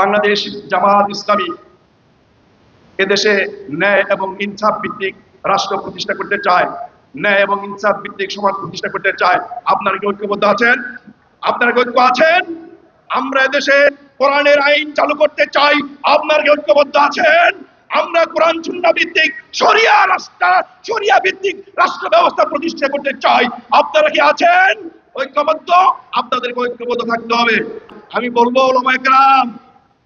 বাংলাদেশ জামাত ইসলামী এদেশে ন্যায় এবং ইনসাফ ভিত্তিক রাষ্ট্র প্রতিষ্ঠা করতে চায়, ন্যায় এবং ইনসাফ ভিত্তিক সমাজ প্রতিষ্ঠা করতে চায়। আপনারা কি ঐক্যবদ্ধ আছেন? আপনারা কি ঐক্য আছেন? আমরা এদেশে কোরআনের আইন চালু করতে চাই। আপনারা কি ঐক্যবদ্ধ আছেন? আমরা কোরআন সুন্নাহ ভিত্তিক শরিয়া রাষ্ট্র শরিয়া ভিত্তিক রাষ্ট্র ব্যবস্থা প্রতিষ্ঠা করতে চাই। আপনারা কি আছেন? ঐক্যবদ্ধ? আপনাদেরকে ঐক্যবদ্ধ থাকতে হবে। আমি বলব ওলামা একরাম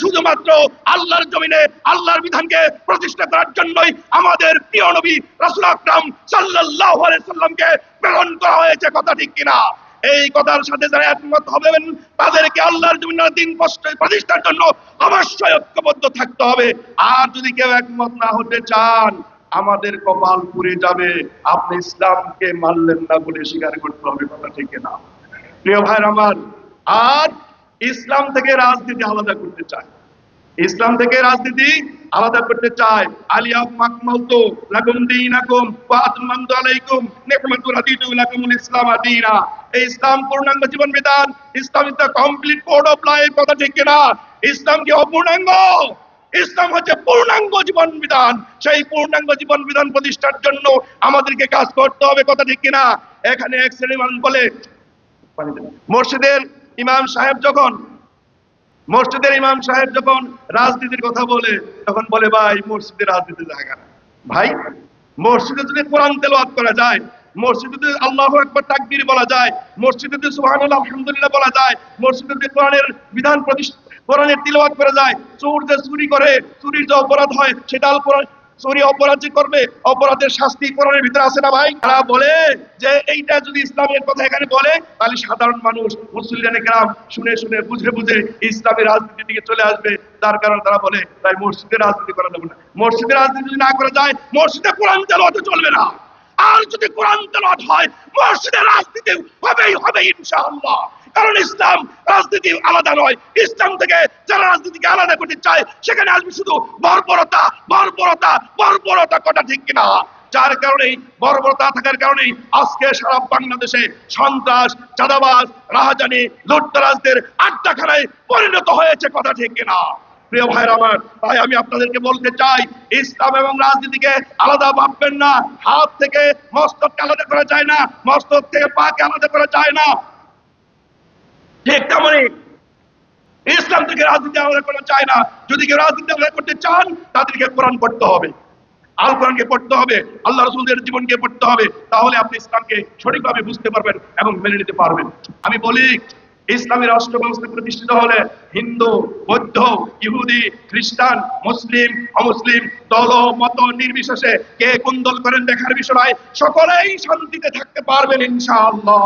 শুধুমাত্র আল্লাহর জমিনে, আল্লাহর বিধানকে প্রতিষ্ঠা করার জন্যই আমাদের প্রিয় নবী রাসূল আকরাম আলাইহি সাল্লামকে প্রেরণ করা হয়েছে, কথা ঠিক কিনা? এই কথার সাথে যারা একমত হবেন, তাদেরকে আল্লাহর জমিনের দিন প্রতিষ্ঠার জন্য অবশ্যই ঐক্যবদ্ধ থাকতে হবে। আর যদি কেউ একমত না হতে চান, আমাদের কপাল পুড়ে যাবে। আপনি ইসলামকে মানলেন না বলে স্বীকার করতে হবে, কথা ঠিক না প্রিয় ভাইর আমার, আর ইসলাম থেকে রাজনীতি আলাদা করতে চায়। ইসলাম থেকে রাজনীতি আলাদা করতে চায়। আলিয়া মাকমালতু লাকুম দীনাকুম ওয়া আতমামতু আলাইকুম লাকুমুল ইসলাম দীনা এই ইসলাম পূর্ণাঙ্গ জীবন বিধান। Islam is complete code of life কথা ঠিক কিনা? ইসলাম কি অপূর্ণাঙ্গ? ইসলাম হচ্ছে পূর্ণাঙ্গ জীবন বিধান। সেই পূর্ণাঙ্গ জীবন বিধান প্রতিষ্ঠার জন্য আমাদেরকে কাজ করতে হবে, কথা ঠিক কিনা? এখানে এক শ্রেণি মানুষ বলে, মসজিদের ইমাম সাহেব যখন, মসজিদের ইমাম সাহেব যখন রাজনীতির কথা বলে, তখন বলে, ভাই, মসজিদে রাজনীতি জায়গা ভাই, মসজিদে যদি কোরআন তেলাওয়াত করা যায়, মসজিদে আল্লাহ একবার তাকবীর বলা যায়, মসজিদে সুবহানাল্লাহ, আলহামদুলিল্লাহ বলা যায়, মসজিদে কোরআনের বিধান প্রতিষ্ঠা, কোরআনের তিলাওয়াত করা যায়, চোর যে চুরি করে, চুরির যে অপরাধ হয়, সেটা চুরি অপরাধ করবে, অপরাধের শাস্তি কোরআনের ভিতরে আছে না ভাই? তারা বলে যে এইটা যদি ইসলামের কথা এখানে বলে, তাহলে সাধারণ মানুষ মুসলিম গ্রাম শুনে শুনে, বুঝে বুঝে ইসলামের রাজনীতির দিকে চলে আসবে। তার কারণে তারা বলে, তাই মসজিদে রাজনীতি করা যাবে না। মসজিদে রাজনীতি যদি না করা যায়, মসজিদে কোরআন তেলাওয়াত চলবে না। আর যদি কোরআন তেলাওয়াত হয়, মসজিদে রাজনীতি হবেই হবে ইনশাআল্লাহ। কারণ ইসলাম রাজনীতি আলাদা নয়। ইসলাম থেকে যারা রাজনীতিকে আলাদা করতে চায়, সেখানে আসবে শুধু বর্বরতা বর্বরতা বর্বরতা কটা ঠিক কিনা? যার কারণেই বর্বরতা থাকার কারণেই আজকে সারা বাংলাদেশে সন্ত্রাস, চাঁদাবাজ, রাহাজানি, লুটতরাজদের আড্ডাখানায় পরিণত হয়েছে কথা ঠিক কিনা? প্রিয় ভাইরা আমার, তাই আমি আপনাদেরকে বলতে চাই, ইসলাম এবং রাজনীতিকে আলাদা ভাববেন না, হাত থেকে মস্তককে আলাদা করা যায় না, মস্তক থেকে পাকে আলাদা করা যায় না। ঠিক তেমনই ইসলাম থেকে রাজনীতি আলাদা করা চায় না। যদি কেউ রাজনীতি আলাদা করতে চান, তাদেরকে কোরআন করতে হবে। আল কোরআনকে পড়তে হবে, আল্লাহ রসুলদের জীবনকে পড়তে হবে, তাহলে আপনি ইসলামকে সঠিকভাবে বুঝতে পারবেন এবং মেনে নিতে পারবেন। আমি বলি ইসলামী রাষ্ট্র ব্যবস্থা প্রতিষ্ঠিত হলে হিন্দু, বৌদ্ধ, ইহুদি, খ্রিস্টান, মুসলিম, অমুসলিম, দল, মত নির্বিশেষে কে কোন দল করেন দেখার বিষয় সকলেই শান্তিতে থাকতে পারবেন ইনশাআল্লাহ।